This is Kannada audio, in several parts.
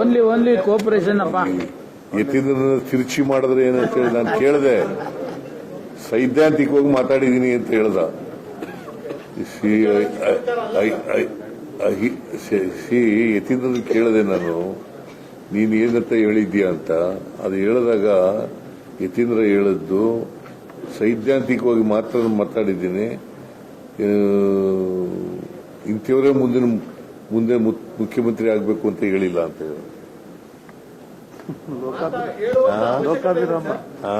ಓನ್ಲಿ ಓನ್ಲಿ ಕೋಪರೇಷನ್ ಅಪ್ಪ. ಎತ್ತಿದ ತಿರುಚಿ ಮಾಡಿದ್ರೆ ಏನಂತ ಹೇಳಿ ನಾನು ಕೇಳಿದೆ. ಸೈದ್ಧಾಂತಿಕವಾಗಿ ಮಾತಾಡಿದೀನಿ ಅಂತ ಹೇಳ್ದ. ಸಿ ಸಿ ಎತ್ತಿದ ಕೇಳಿದೆ ನಾನು. ನೀನು ಏನಂತ ಹೇಳಿದ್ಯಾ ಅಂತ. ಅದು ಹೇಳಿದಾಗ ಯತೀಂದ್ರ ಹೇಳಿದ್ದು, ಸೈದ್ಧಾಂತಿಕವಾಗಿ ಮಾತ್ರ ಮಾತಾಡಿದ್ದೀನಿ. ಇಂಥವರೇ ಮುಂದಿನ ಮುಂದೆ ಮುಖ್ಯಮಂತ್ರಿ ಆಗಬೇಕು ಅಂತ ಹೇಳಿಲ್ಲ ಅಂತ ಹೇಳಿ. ಲೋಕಾಭಿರಾಮ. ಆ?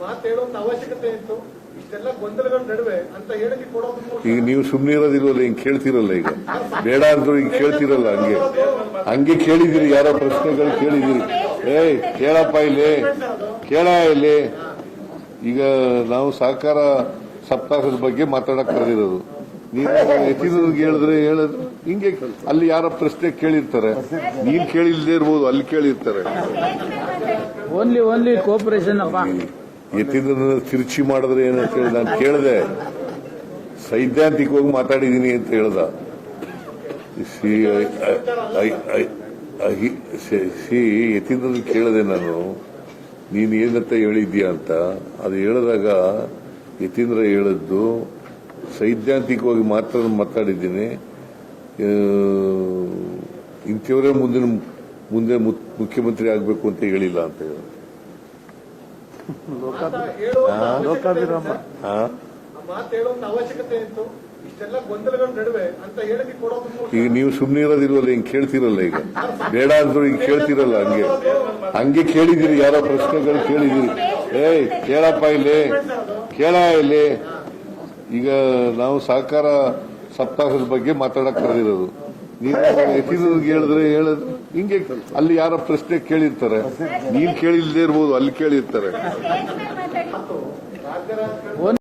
ಮಾತು ಹೇಳುವಂತ ಅವಶ್ಯಕತೆ ಇತ್ತು. ಇಷ್ಟೆಲ್ಲ ಗೊಂದಲಗಳ ನಡುವೆ ಅಂತ ಹೇಳಿಕೆ ಕೊಡೋದು ಮೂಲಕ. ಈಗ ನೀವು ಸುಮ್ಮನೆ ಇರೋದಿಲ್ವಲ್ಲ ಹಿಂಗ್ ಕೇಳ್ತಿರಲ್ಲ ಈಗ? ಬೇಡ ಅಂದ್ರೂ ಹಿಂಗ್ ಕೇಳ್ತಿರಲ್ಲ ಹಂಗೆ. ಹಂಗೆ ಕೇಳಿದಿರಿ ಯಾರೋ ಪ್ರಶ್ನೆಗಳು ಕೇಳಿದಿರಿ ಏಯ್ ಕೇಳಪ್ಪ ಇಲ್ಲಿ. ಕೇಳ ಇಲ್ಲಿ. ಈಗ ನಾವು ಸಹಕಾರ ಸಪ್ತಾಹದ ಬಗ್ಗೆ ಮಾತಾಡಕ್ ಕರೆದಿರೋದು ನೀವು ಎತ್ತಿದ್ರಿಗೆ ಹೇಳಿದ್ರೆ ಹೇಳಿದ್ರೆ ಹಿಂಗೆ ಅಲ್ಲಿ ಯಾರ ಪ್ರಶ್ನೆ ಕೇಳಿರ್ತಾರೆ. ನೀನ್ ಕೇಳಿಲ್ದೇ ಇರ್ಬೋದು ಅಲ್ಲಿ ಕೇಳಿರ್ತಾರೆ. ಓನ್ಲಿ ಓನ್ಲಿ ಕೋಪರೇಷನ್ ಅಪ್ಪ. ಎತ್ತಿದ ತಿರುಚಿ ಮಾಡಿದ್ರೆ ಏನಂತ ಹೇಳಿ ನಾನು ಕೇಳಿದೆ. ಸೈದ್ಧಾಂತಿಕವಾಗಿ ಮಾತಾಡಿದೀನಿ ಅಂತ ಹೇಳ್ದ. ಸಿ ಸಿ ಎತ್ತಿದ ಕೇಳಿದೆ ನಾನು. ನೀನು ಏನಂತ ಹೇಳಿದ್ಯಾ ಅಂತ. ಅದು ಹೇಳಿದಾಗ ಯತೀಂದ್ರ ಹೇಳಿದ್ದು ಸೈದ್ಧಾಂತಿಕವಾಗಿ ಮಾತ್ರ ಮಾತಾಡಿದ್ದೀನಿ. ಆ, ಇಂಥವರೇ ಮುಂದಿನ ಮುಂದೆ ಮುಖ್ಯಮಂತ್ರಿ ಆಗಬೇಕು ಅಂತ ಹೇಳಿಲ್ಲ ಅಂತ ಹೇಳಿ ಹೇಳುವಂತ ಆ? ಮಾತು ಹೇಳುವಂತ ಅವಶ್ಯಕತೆ ಇತ್ತು ಇಷ್ಟೆಲ್ಲ ಗೊಂದಲಗಳ ನಡುವೆ ಅಂತ ಹೇಳಿಕೆ ಕೊಡೋದು ಮೂಲಕ ಈಗ ನೀವು ಸುಮ್ಮನೆ ಇರೋದಿಲ್ವಲ್ಲ ಹಿಂಗ್ ಕೇಳ್ತಿರಲ್ಲ ಈಗ. ಬೇಡ ಅಂದ್ರು ಹಿಂಗ್ ಕೇಳ್ತಿರಲ್ಲ ಹಂಗೆ. ಹಂಗೆ ಕೇಳಿದಿರಿ ಯಾರೋ ಪ್ರಶ್ನೆಗಳು ಕೇಳಿದಿರಿ ಏಯ್ ಕೇಳಪ್ಪ ಇಲ್ಲಿ. ಕೇಳ ಇಲ್ಲಿ. ಈಗ ನಾವು ಸಹಕಾರ ಸಪ್ತಾಹದ ಬಗ್ಗೆ ಮಾತಾಡಕ್ ಕರೆದಿರೋದು. ನೀವು ಎತ್ತಿದ್ರಿಗೆ ಹೇಳಿದ್ರೆ ಹೇಳಿದ್ರೆ ಹಿಂಗೆ ಅಲ್ಲಿ ಯಾರ ಪ್ರಶ್ನೆ ಕೇಳಿರ್ತಾರೆ. ನೀನ್ ಕೇಳಿಲ್ದೇ ಇರ್ಬೋದು, ಅಲ್ಲಿ ಕೇಳಿರ್ತಾರೆ.